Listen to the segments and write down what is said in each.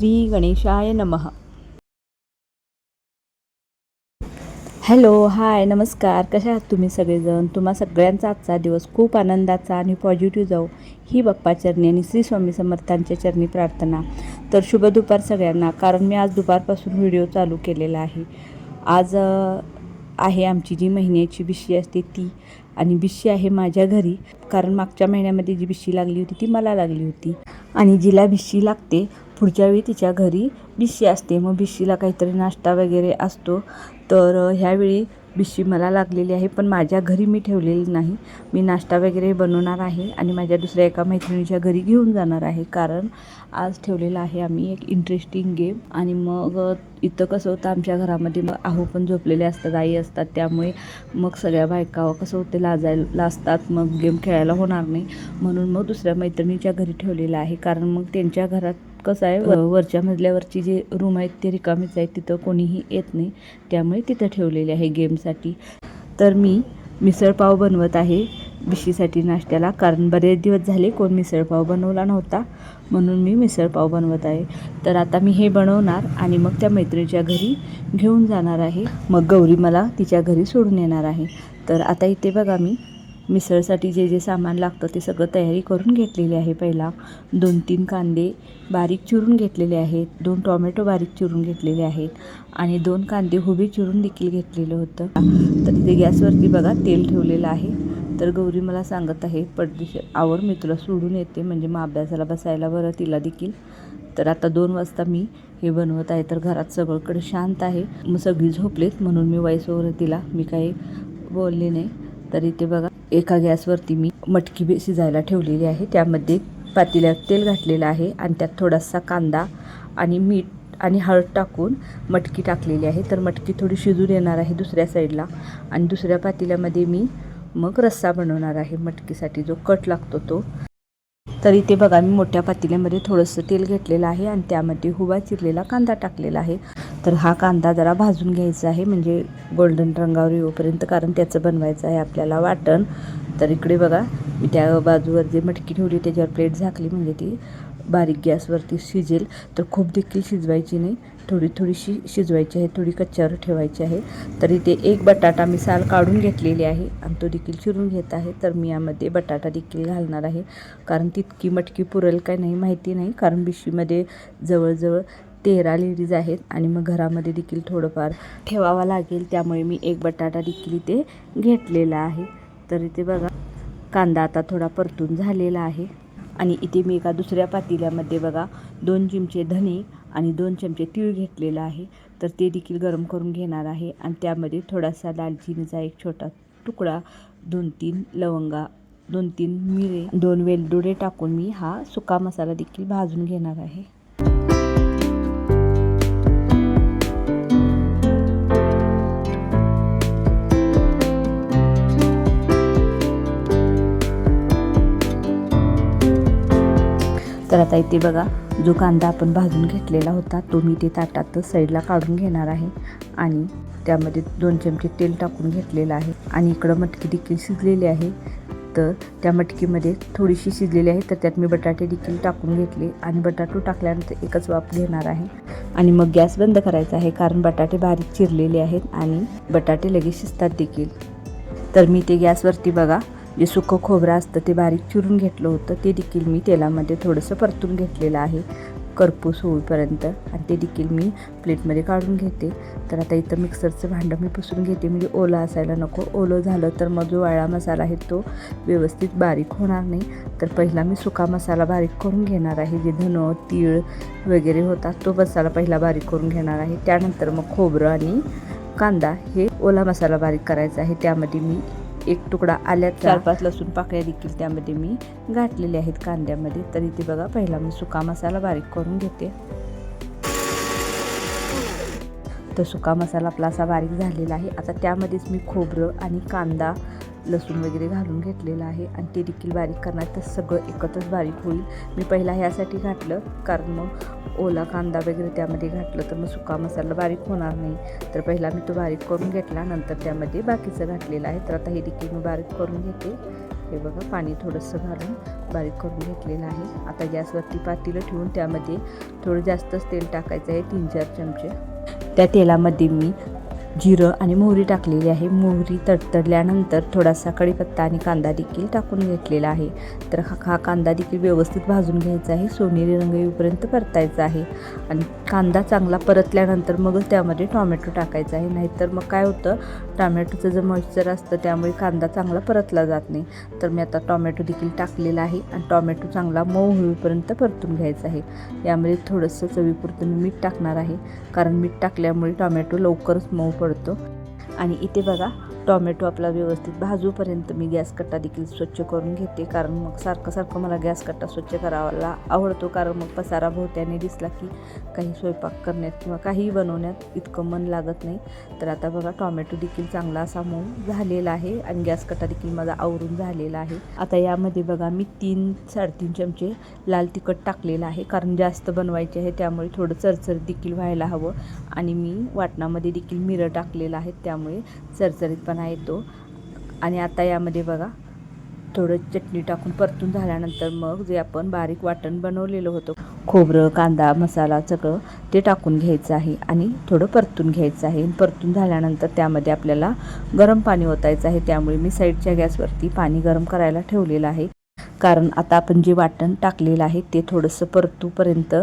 श्री गणेशाय नमः. Hello hi नमस्कार. कशा आहात तुम्ही सगळेजण? तुम्हा सगळ्यांचा आजचा दिवस खूप आनंदाचा आणि पॉझिटिव्ह जाऊ ही बाप्पा चरणी आणि श्री स्वामी समर्थांच्या चरणी प्रार्थना. तर शुभ दुपार सगळ्यांना कारण मी आज दुपारपासून व्हिडिओ चालू केलेला आहे. आज आहे आमची जी महिन्याची बिशी असते ती आणि बिशी आहे माझ्या घरी कारण मागच्या महिन्यामध्ये जी बिशी लागली होती ती मला लागली होती. आणि जिला बिशी लागते पुढच्या वेळी तिच्या घरी बिशी असते. मग बिशीला काहीतरी नाश्ता वगैरे असतो. तर ह्यावेळी बिशी मला लागलेली आहे पण माझ्या घरी मी ठेवलेली नाही. मी नाश्ता वगैरे बनवणार आहे आणि माझ्या दुसऱ्या एका मैत्रिणीच्या घरी घेऊन जाणार आहे. कारण आज ठेवलेला आहे आम्ही एक इंटरेस्टिंग गेम आणि मग इथं कसं होतं आमच्या घरामध्ये मग आहो पण झोपलेले असतात आई असतात. त्यामुळे मग सगळ्या बायका कसं होते लाजायला लाजतात मग गेम खेळायला होणार नाही. म्हणून मग दुसऱ्या मैत्रिणीच्या घरी ठेवलेलं आहे. कारण मग त्यांच्या घरात कसं आहे वरच्या मजल्यावरची जे रूम आहेत ते रिकामीच आहेत. तिथं कोणीही येत नाही. त्यामुळे तिथं ठेवलेले आहे गेमसाठी तर मी मिसळपाव बनवत आहे. बिशीसाठी नाश्त्याला कारण बरेच दिवस झाले कोण मिसळपाव बनवला नव्हता. म्हणून मी मिसळपाव बनवत आहे. तर आता मी हे बनवणार आणि मग त्या मैत्रिणीच्या घरी घेऊन जाणार आहे. मग गौरी मला तिच्या घरी सोडून येणार आहे. तर आता इथे बघा मी मिसळसाठी जे जे सामान लागतं ते सगळं तयारी करून घेतलेली आहे. पहिला दोन तीन कांदे बारीक चिरून घेतलेले आहेत. दोन टोमॅटो बारीक चिरून घेतलेले आहेत. आणि दोन कांदे हुबे चिरून देखील घेतलेलं होतं. तर तिथे गॅसवरती बघा तेल ठेवलेलं आहे. तर गौरी मला सांगत आहे पडदिशी आवड मी तुला सोडून येते. म्हणजे मग अभ्यासाला बसायला बरं तिला देखील. तर आता दोन वाजता मी हे बनवत आहे. तर घरात सगळीकडे शांत आहे. मग सगळी झोपलेत म्हणून मी वाईस वगैरे तिला. मी काही बोलले नाही. तर इथे बघा एका गॅसवरती मी मटकी बी शिजायला ठेवलेली आहे. त्यामध्ये पातेल्यात तेल घातलेलं आहे आणि त्यात थोडासा कांदा आणि मीठ आणि हळद टाकून मटकी टाकलेली आहे. तर मटकी थोडी शिजून येणार आहे दुसऱ्या साईडला आणि दुसऱ्या पातेल्यामध्ये मी मग रस्सा बनवणार आहे मटकीसाठी. जो कट लागतो तो. तर इथे बघा मी मोठ्या पातेल्यामध्ये थोडंसं तेल घेतलेलं आहे आणि त्यामध्ये हुबा चिरलेला कांदा टाकलेला आहे. तर हा कांदा जरा भाजून घ्यायचा आहे म्हणजे गोल्डन रंगावर येऊपर्यंत कारण त्याचं बनवायचं आहे आपल्याला वाटण. तर इकडे बघा मी त्या बाजूवर जे मटकी ठेवली त्याच्यावर प्लेट झाकली म्हणजे ती बारीक गॅसवरती शिजेल तर खूप देखील शिजवायची नाही. थोडी थोडीशी शिजवायची आहे थोडी कच्च्यावर ठेवायची आहे. तर इथे एक बटाटा मी साल काढून घेतलेली आहे आणि तो देखील चिरून घेत आहे. तर मी यामध्ये बटाटा देखील घालणार आहे. कारण तितकी मटकी पुरेल काय नाही माहिती नाही. कारण बिशीमध्ये जवळजवळ तेरा लेडीज आहेत आणि मग घरामध्ये देखील थोडंफार ठेवावा लागेल. त्यामुळे मी एक बटाटा देखील इथे घेतलेला आहे. तर इथे बघा कांदा आता थोडा परतून झालेला आहे. आणि इथे मी एका दुसऱ्या पातेल्यामध्ये बघा दोन चिमचे धने आणि दोन चमचे तीळ घेतलेला आहे. तर ते देखील गरम करून घेणार आहे. आणि त्यामध्ये थोडासा दालचिनीचा एक छोटा तुकडा दोन तीन लवंगा दोन तीन मिरे दोन वेलदुडे टाकून मी हा सुका मसाला देखील भाजून घेणार आहे. तर आता इथे बघा जो कांदा आपण भाजून घेतलेला होता तो मी ते ताटात साईडला काढून घेणार आहे. आणि त्यामध्ये दोन चमचे तेल टाकून घेतलेलं आहे. आणि इकडं मटकी देखील शिजलेली आहे. तर त्या मटकीमध्ये थोडीशी शिजलेली आहे तर त्यात मी बटाटे देखील टाकून घेतले. आणि बटाटो टाकल्यानंतर एकच वाफ घेणार आहे. आणि मग गॅस बंद करायचा आहे कारण बटाटे बारीक चिरलेले आहेत आणि बटाटे लगेच शिजतात देखील. तर मी ते गॅसवरती बघा जे सुकं खोबरं असतं ते बारीक चिरून घेतलं होतं ते देखील मी तेलामध्ये थोडंसं परतून घेतलेलं आहे. करपूस होईपर्यंत. आणि ते देखील मी प्लेटमध्ये काढून घेते. तर आता इथं मिक्सरचं भांडं मी पुसून घेते. म्हणजे ओलं असायला नको. ओलं झालं तर मग जो वाळा मसाला आहे तो व्यवस्थित बारीक होणार नाही. तर पहिला मी सुका मसाला बारीक करून घेणार आहे. जे धनं तीळ वगैरे होतात तो मसाला पहिला बारीक करून घेणार आहे. त्यानंतर मग खोबरं आणि कांदा हे ओला मसाला बारीक करायचा आहे. त्यामध्ये मी एक तुकडा आल्यात चार पाच लसूण पाकळ्या देखील त्यामध्ये मी घातलेल्या आहेत कांद्यामध्ये. तर इथे बघा पहिला मी सुका मसाला बारीक करून घेते. तर सुका मसाला आपला असा बारीक झालेला आहे. आता त्यामध्येच मी खोबरं आणि कांदा लसूण वगैरे घालून घेतलेलं आहे आणि ते देखील बारीक करणार तर सगळं एकत्रच बारीक होईल. मी पहिला ह्यासाठी घातलं कारण मग ओला कांदा वगैरे त्यामध्ये घातलं तर मग सुका मसाला बारीक होणार नाही. तर पहिला मी तो बारीक करून घेतला नंतर त्यामध्ये बाकीचं घातलेलं आहे. तर आता हे देखील मी बारीक करून घेते. हे बघा पाणी थोडंसं घालून बारीक करून घेतलेलं आहे. आता गॅसवरती पातेलं ठेवून त्यामध्ये थोडं जास्तच तेल टाकायचं आहे तीन चार चमचे. त्या तेलामध्ये मी जिरं आणि मोहरी टाकलेली आहे. मोहरी तडतडल्यानंतर थोडासा कढीपत्ता आणि कांदा देखील टाकून घेतलेला आहे. तर हा कांदा देखील व्यवस्थित भाजून घ्यायचा आहे. सोनेरी रंग येऊपर्यंत परतायचा आहे. आणि कांदा चांगला परतल्यानंतर मगच त्यामध्ये टॉमॅटो टाकायचा आहे. नाहीतर मग काय होतं? टॉमॅटोचं जे मॉइश्चर असतं त्यामुळे कांदा चांगला परतला जात नाही. तर मी आता टॉमॅटो देखील टाकलेला आहे आणि टॉमॅटो चांगला मऊ होईपर्यंत परतून घ्यायचा आहे. यामध्ये थोडंसं चवीपुरतं मी मीठ टाकणार आहे. कारण मीठ टाकल्यामुळे टॉमॅटो लवकरच मऊ पडतो. आणि इथे बघा टॉमॅटो आपला व्यवस्थित भाजूपर्यंत मी गॅस कट्टा देखील स्वच्छ करून घेते. कारण मग सारखं सारखं मला गॅस कट्टा स्वच्छ करावाला आवडतो. कारण मग पसारा भोवत्याने दिसला की काही स्वयंपाक करण्यात किंवा काहीही बनवण्यात इतकं मन लागत नाही. तर आता बघा टॉमॅटो देखील चांगला असा मऊ झालेला आहे आणि गॅस कट्टा देखील माझा आवरून झालेला आहे. आता यामध्ये बघा मी तीन साडेतीन चमचे लाल तिखट टाकलेलं आहे. कारण जास्त बनवायचे आहे त्यामुळे थोडं चरचर देखील व्हायला हवं. आणि मी वाटणामध्ये देखील मिरं टाकलेलं आहे. त्यामुळे चरचरीत चरचरीतपणा येतो आणि आता यामध्ये बघा थोडं चटणी टाकून परतून झाल्यानंतर मग जे आपण बारीक वाटण बनवलेलं होतं खोबरं कांदा मसाला सगळं ते टाकून घ्यायचं आहे आणि थोडं परतून घ्यायचं आहे. परतून झाल्यानंतर त्यामध्ये आपल्याला गरम पाणी ओतायचं आहे. त्यामुळे मी साईडच्या गॅसवरती पाणी गरम करायला ठेवलेलं आहे. कारण आता आपण जे वाटण टाकलेलं आहे ते थोडंसं परतूपर्यंत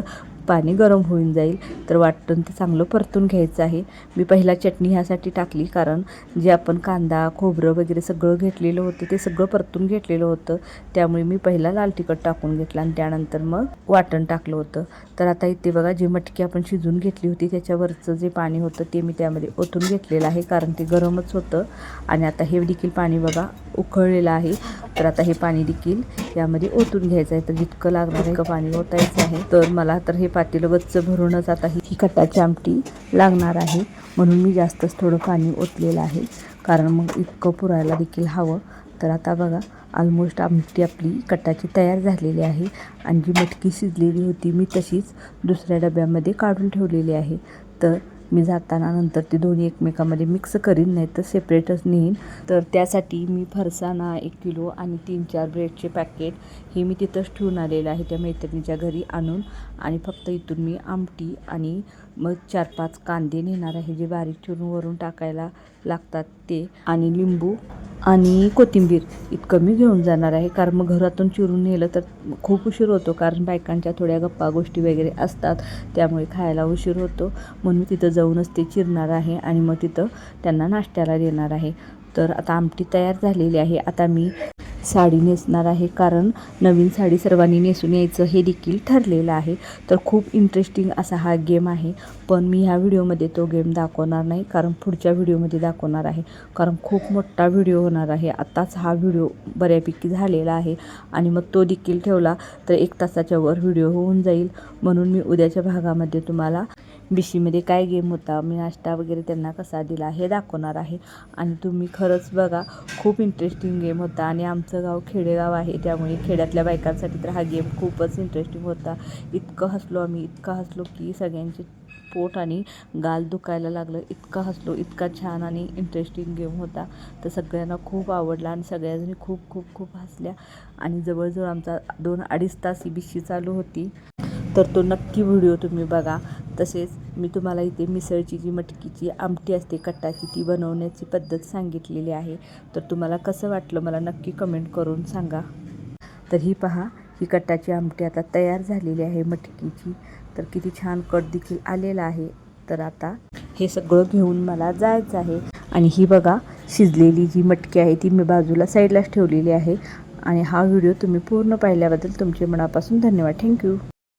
पाणी गरम होऊन जाईल. तर वाटण ते चांगलं परतून घ्यायचं आहे. मी पहिला चटणी ह्यासाठी टाकली कारण जे आपण कांदा खोबरं वगैरे सगळं घेतलेलं होतं ते सगळं परतून घेतलेलं होतं. त्यामुळे मी पहिला लाल तिखट टाकून घेतलं आणि त्यानंतर मग वाटण टाकलं होतं. तर आता इथे बघा जी मटकी आपण शिजून घेतली होती त्याच्यावरचं जे पाणी होतं ते मी त्यामध्ये ओतून घेतलेलं आहे कारण ते गरमच होतं. आणि आता हे देखील पाणी बघा उकळलेलं आहे. तर आता हे पाणी देखील यामध्ये ओतून घ्यायचं आहे. तर जितकं लागणार इतकं पाणी ओतायचं आहे. तर मला तर हे पातेलं गच्च भरूनच आता ही कटाची आमटी लागणार आहे. म्हणून मी जास्तच थोडं पाणी ओतलेलं आहे. कारण मग इतकं पुरायला देखील हवं. तर आता बघा ऑलमोस्ट आमटी आपली कटाची तयार झालेली आहे. आणि जी मटकी शिजलेली होती मी तशीच दुसऱ्या डब्यामध्ये काढून ठेवलेली आहे. तर मी जाताना नंतर ते दोन्ही एकमेकामध्ये मिक्स करीन नाही तर सेपरेटच नेईन. तर त्यासाठी मी फरसाणा एक किलो आणि तीन चार ब्रेडचे पॅकेट हे मी तिथंच ठेवून आलेलं आहे त्या मैत्रिणीच्या घरी आणून. आणि फक्त इथून मी आमटी आणि मग चार पाच कांदे नेणार आहे जे बारीक चिरून वरून टाकायला लागतात ते. आणि लिंबू आणि कोथिंबीर इतकं मी घेऊन जाणार आहे. कारण मग घरातून चिरून नेलं तर खूप उशीर होतो कारण बायकांच्या थोड्या गप्पा गोष्टी वगैरे असतात त्यामुळे खायला उशीर होतो. म्हणून तिथं जाऊनच ते चिरणार आहे आणि मग तिथं त्यांना नाश्त्याला देणार आहे. तर आता आमटी तयार झालेली आहे. आता मी साडी नेसणार आहे कारण नवीन साडी सर्वांनी नेसून यायचं हे देखील ठरलेलं आहे. तर खूप इंटरेस्टिंग असा हा गेम आहे. पण मी ह्या व्हिडिओमध्ये तो गेम दाखवणार नाही कारण पुढच्या व्हिडिओमध्ये दाखवणार आहे. कारण खूप मोठा व्हिडिओ होणार आहे. आत्ताच हा व्हिडिओ बऱ्यापैकी झालेला आहे आणि मग तो देखील ठेवला तर एक तासाच्या वर व्हिडिओ होऊन जाईल. म्हणून मी उद्याच्या भागामध्ये तुम्हाला बिशीमध्ये काय गेम होता मी नाश्ता वगैरे त्यांना कसा दिला हे दाखवणार आहे. आणि तुम्ही खरंच बघा खूप इंटरेस्टिंग गेम होता. आणि आमचं गाव खेडेगाव आहे त्यामुळे खेड्यातल्या बायकांसाठी तर हा गेम खूपच इंटरेस्टिंग होता. इतकं हसलो आम्ही इतकं हसलो की सगळ्यांचे पोट आणि गाल दुखायला लागलं. इतकं हसलो इतका छान आणि इंटरेस्टिंग गेम होता. तर सगळ्यांना खूप आवडला आणि सगळ्याजणी खूप खूप खूप हसल्या. आणि जवळजवळ आमचा दोन अडीच तास ही बिशी चालू होती. तर तो नक्की व्हिडिओ तुम्ही बघा. तसेच मी तुम्हाला इथे मिसळची जी मटकीची आमटी असते कट्टाची ती बनवण्याची पद्धत सांगितलेली आहे. तर तुम्हाला कसं वाटलं मला नक्की कमेंट करून सांगा. तर ही पहा ही कट्टाची आमटी आता तयार झालेली आहे मटकीची. तर किती छान कट देखील आलेला आहे. तर आता हे सगळं घेऊन मला जायचं आहे. आणि ही बघा शिजलेली जी मटकी आहे ती मी बाजूला साईडलाच ठेवलेली आहे. आणि हा व्हिडिओ तुम्ही पूर्ण पाहिल्याबद्दल तुमचे मनापासून धन्यवाद. थँक्यू